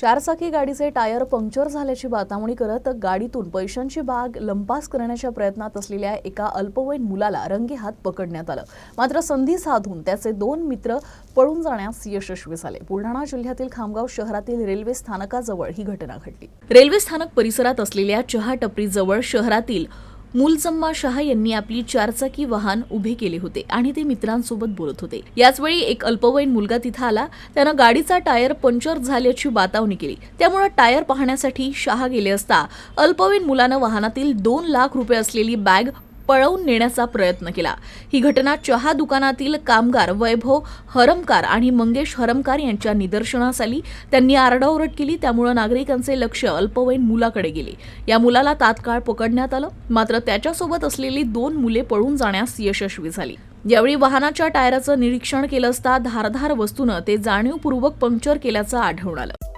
चारचाकी गाडीचे tyre puncture झाल्याची बातावणी करत गाडीतून पैशांची बाग लंपास करण्याच्या प्रयत्नात असलेल्या एका अल्पवयीन मुलाला रंगेहात पकडण्यात आलं. मात्र संधी साधून त्याचे दोन मित्र पळून जाण्यास यशस्वी झाले. बुलढाणा जिल्ह्यातील खामगाव शहरातील रेल्वे स्थानकाजवळ ही घटना घडली. रेल्वे स्थानक परिसरात असलेल्या चहा टपरीजवळ शहरातील मुलजम्मा शहा यांनी आपली चारचाकी वाहन उभे केले होते आणि ते मित्रांसोबत बोलत होते. याचवेळी एक अल्पवयीन मुलगा तिथं आला. त्यानं गाडीचा टायर पंक्चर झाल्याची बातावणी केली. त्यामुळे टायर पाहण्यासाठी शहा गेले असता अल्पवयीन मुलानं वाहनातील दोन लाख रुपये असलेली बॅग पळवून नेण्याचा प्रयत्न केला. ही घटना चहा दुकानातील कामगार वैभव हरमकार आणि मंगेश हरमकार यांच्या निदर्शनास आली. त्यांनी आरडाओरड केली त्यामुळे नागरिकांचे लक्ष अल्पवयीन मुलाकडे गेले. या मुलाला तात्काळ पकडण्यात आलं. मात्र त्याच्यासोबत असलेली दोन मुले पळून जाण्यास यशस्वी झाली. यावेळी वाहनाच्या टायराचं निरीक्षण केलं असता धारधार वस्तूनं ते जाणीवपूर्वक पंक्चर केल्याचं आढळून आलं.